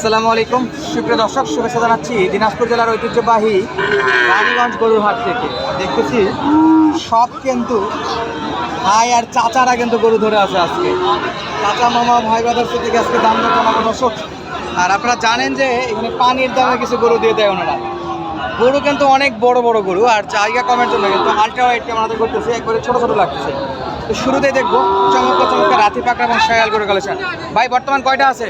আসসালামু আলাইকুম। সুপ্রিয় দর্শক, শুভেচ্ছা জানাচ্ছি দিনাজপুর জেলার ঐতিহ্যবাহী রানীগঞ্জ গরুর হাট থেকে। দেখতেছি, সব কিন্তু ভাই আর চাচারা কিন্তু গরু ধরে আছে আজকে। চাচা, মামা, ভাই বাদার থেকে আজকে দাম দর জানাব দর্শক। আর আপনারা জানেন যে এখানে পানির দামে কিছু গরু দিয়ে দেয় ওনারা। গরু কিন্তু অনেক বড় বড় গরু আর জায়গা কমের জন্য কিন্তু আলট্রা ওয়াইটকে আমাদের করতেছে, একবারে ছোট ছোট লাগতেছে। তো শুরুতেই দেখব, চমৎকার চমৎকার রাতি পাকড়া এবং শায়াল গরু কালেকশন ভাই, বর্তমান কয়টা আছে?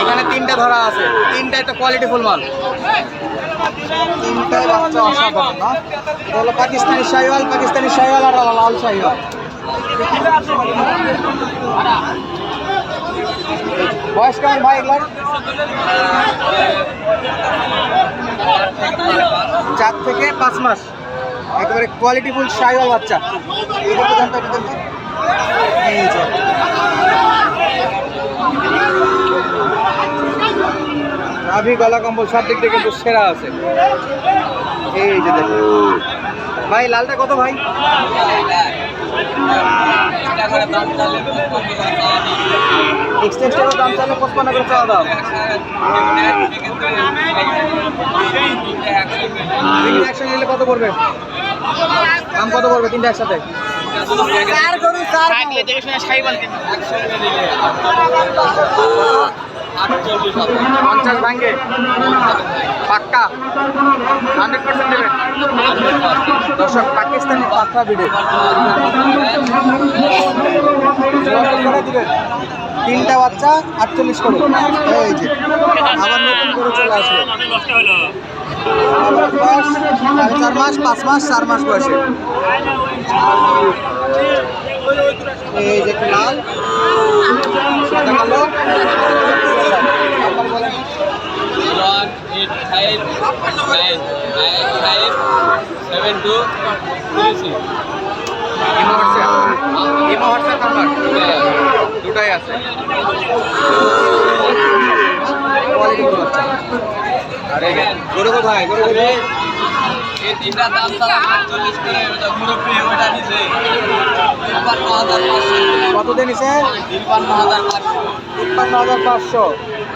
এখানে তিনটা ধরা আছে। তিনটা একটা কোয়ালিটি ফুল মাল। তিনটাই হলো পাকিস্তানি শাহিওয়াল পাকিস্তানি শাহিওয়াল আর লাল শাহিওয়াল। বয়স কেমন ভাই এগুলার? চার থেকে পাঁচ মাস। একেবারে কোয়ালিটি ফুল শাহিওয়াল বাচ্চা। এইটা পর্যন্ত এটা কিন্তু এই যে নাভি গলা কম্বল সব দিক থেকে কিন্তু সেরা আছে। এই যে দেখুন ভাই লালটা কত ভাই? এক্সটেন্সটারও দাম চালে পঁচপান্ন করে চাওয়া দাম তিনটা একসঙ্গে নিলে কত পড়বে? দাম কত পড়বে তিনটা একসাথে? চার গরু চার পঞ্চাশ ভাঙ্গে। পাক্কা। হান্ড্রেড পার্সেন্ট দেবেন। দর্শক, পাকিস্তানি পাক্কা তিনটা বাচ্চা, আটচল্লিশ করে। এই যে, আবার নতুন করে চলে আসবে চার মাস পাঁচ মাস, চার মাস বয়সে। এই যে লাল সাদা কালো আপনার বলেন one eight five nine seven two three দুটাই আছে আরে গরু কোথায় গরু তিনটা হাজার কত হাজার পাঁচশো হাজার পাঁচশো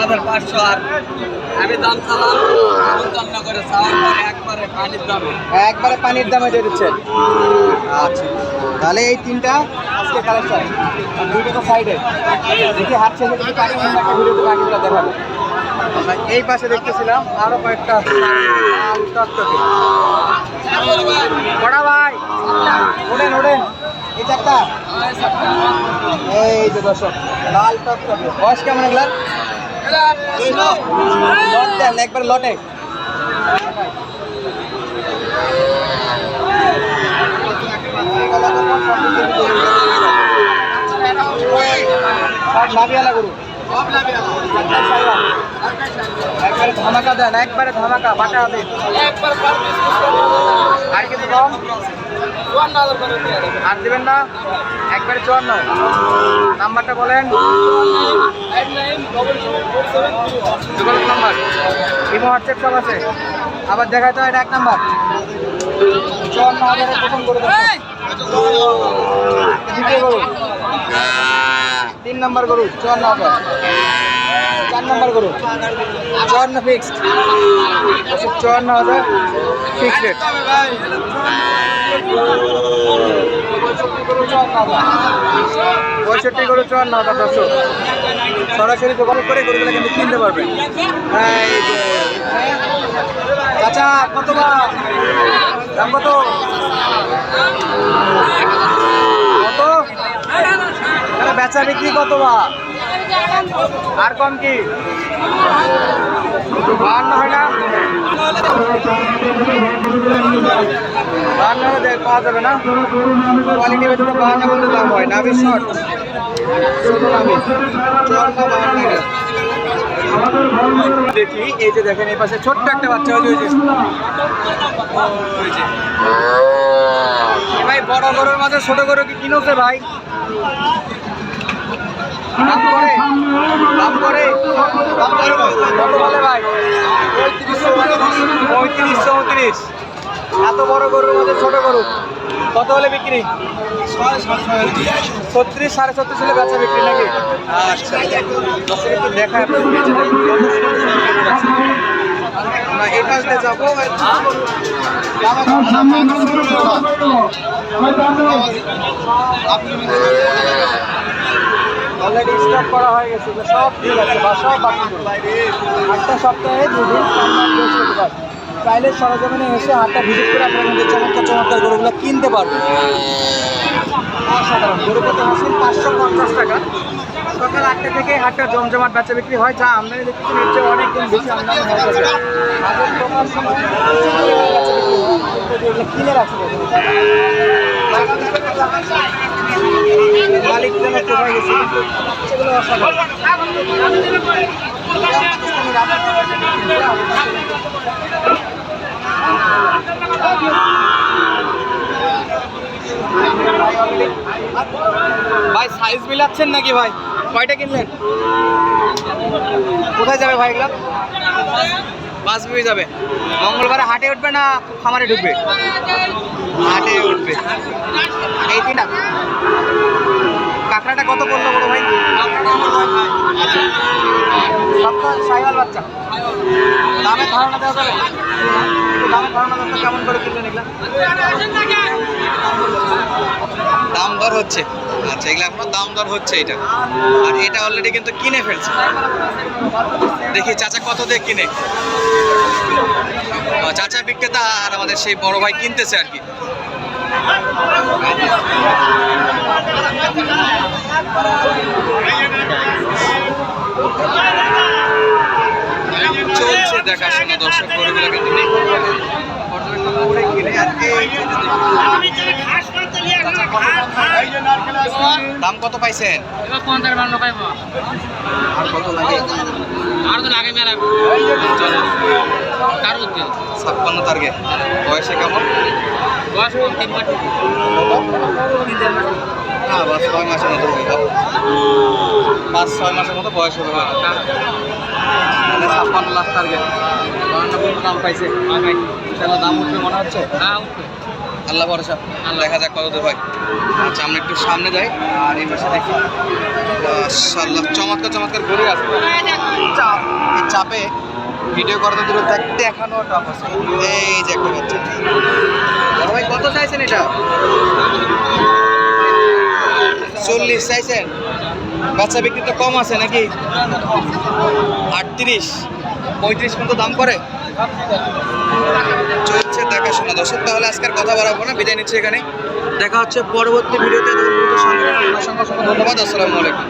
হাজার পাঁচশো আর আমি দাম চালাম করে একবারে পানির দামে। একবারে পানির দামে দিয়ে আচ্ছা। তাহলে এই তিনটা আজকে কালেকশন দুটো তো সাইডে দেখি বাকিগুলো দেখাবো। এই পাশে দেখতেছিলাম আরও কয়েকটা। কটা ভাই ওড়েন ওড়েন এই চারটা এই যে দর্শক, লাল টকটকে বয়স কেমন এগুলার? লট দেন একবার লটে। গরু। একবারে ধামাকা দেন একবারে ধামাকা বাটা দেন আর কম আর দেবেন না? একবারে চুয়ান্ন। নাম্বারটা বলেন। যোগাযোগ নাম্বার। ইমো হোয়াটসঅ্যাপ সব আছে। আবার দেখায় তো এটা এক নাম্বার। চুয়ান্ন হাজারের প্রথম করে দ্বিতীয় গরু তিন নাম্বার গরু চুয়ান্ন হাজার। চার নাম্বার গরু। চুয়ান্ন ফিক্সড চুয়ান্ন হাজার ফিক্সড রেট পঁয়ষট্টি গরু, চুয়ান্ন হাজার দর্শক সরাসরি যোগাযোগ করে গরুগুলো কিন্তু কিনতে পারবেন চাচা, কত দাম কত? কত? বেচা বিক্রি কত বা? আর কম কি? বাহান্ন হয় না? বাহান্ন পাওয়া যাবে না। কোয়ালিটি দাম হয় নাভি শর্ট দেখি, এই যে দেখেন, এই পাশে ছোট্ট একটা বাচ্চা ওই যে। ভাই, বড় গরুর মাঝে ছোট গরু কি কিনোছে ভাই দাম করে দাম করে দাম করে কত বলে ভাই পঁয়ত্রিশ চৌত্রিশ এত বড় গরুর মধ্যে ছোট গরু কত হলে বিক্রি ছত্রিশ সাড়ে ছত্রিশ হলে বেচা বিক্রি নাকি আচ্ছা। আমরা এই পাশ যাব অলরেডি স্টক করা হয়ে গেছে সব ঠিক আছে বা সব বাকি আটটা সপ্তাহে দুদিন চাইলে সরজমিনে এসে হাটটা ভিজিট করে আপনারা কিন্তু চমৎকার চমৎকার গরুগুলো কিনতে পারবেন। অসাধারণ। গরু কত হাসিল পাঁচশো পঞ্চাশ টাকা। সকাল আটটা থেকে হাটটা জমজমাট বেচা বিক্রি হয়। যা আমদানি দেখতেছেন, এর চেয়ে অনেক দিন বেশি আমদানি হয়ে গেছে। আগের প্রকার কিনে রাখছে মালিক ভাই সাইজ মিলাচ্ছেন নাকি ভাই? কয়টা কিনলেন? কোথায় যাবে ভাই এগুলো? বাস বিবি যাবে। মঙ্গলবারে হাটে উঠবে না খামারে ঢুকবে? হাটে উঠবে এই তিনটা কাঁকড়াটা কত পড়ল বড় ভাই আচ্ছা সপ্তাহ বাচ্চা। দামের ধারণা দেওয়া যাবে? দামের ধারণা দেওয়া কেমন করে কিনলেন দাম দর হচ্ছে। আচ্ছা এগুলো এখনও দাম দর হচ্ছে এটা। আর এটা অলরেডি কিন্তু কিনে ফেলছে। দেখি চাচা কত দিয়ে কিনে? চাচা বিক্রেতা আর আমাদের সেই বড় ভাই কিনতেছে আর কি। দেখাশোনা দর্শক গরুগুলো কিন্তু দাম কত? পাইছেন? আর কত লাগে? আর তো লাগে মেলা ছাপ্পান্ন টার্গেট বয়সে কেমন? বয়স কম তিন মাস। হ্যাঁ পাঁচ ছয় মাসের মতো পাঁচ ছয় মাসের মতো বয়স হবে। হয়তো। মানে ছাপ্পান্ন লাখ টার্গেট বাহান্ন পর্যন্ত দাম পাইছে। ইনশাল্লাহ দাম উঠবে মনে হচ্ছে? হ্যাঁ উঠবে। আল্লাহ ভরসা। দেখা যাক কত দূর হয়। আচ্ছা আমরা একটু সামনে যাই আর এই পাশে দেখি। মাশাআল্লাহ চমৎকার চমৎকার গরু আছে। চাপ এই চাপে ভিডিও করাতে দূরে থাক দেখানো টপ আছে। এই যে একটা বাচ্চা। বড় ভাই কত চাইছেন এটা? চল্লিশ চাইছেন? বাচ্চা বিক্রি তো কম আছে নাকি? আটত্রিশ, পঁয়ত্রিশ পর্যন্ত দাম করে চলছে দেখাশোনা। দর্শক, তাহলে আজকের কথা বাড়াবো না, বিদায় নিচ্ছি এখানে। দেখা হচ্ছে পরবর্তী ভিডিওতে। ধন্যবাদ। আসসালামু আলাইকুম।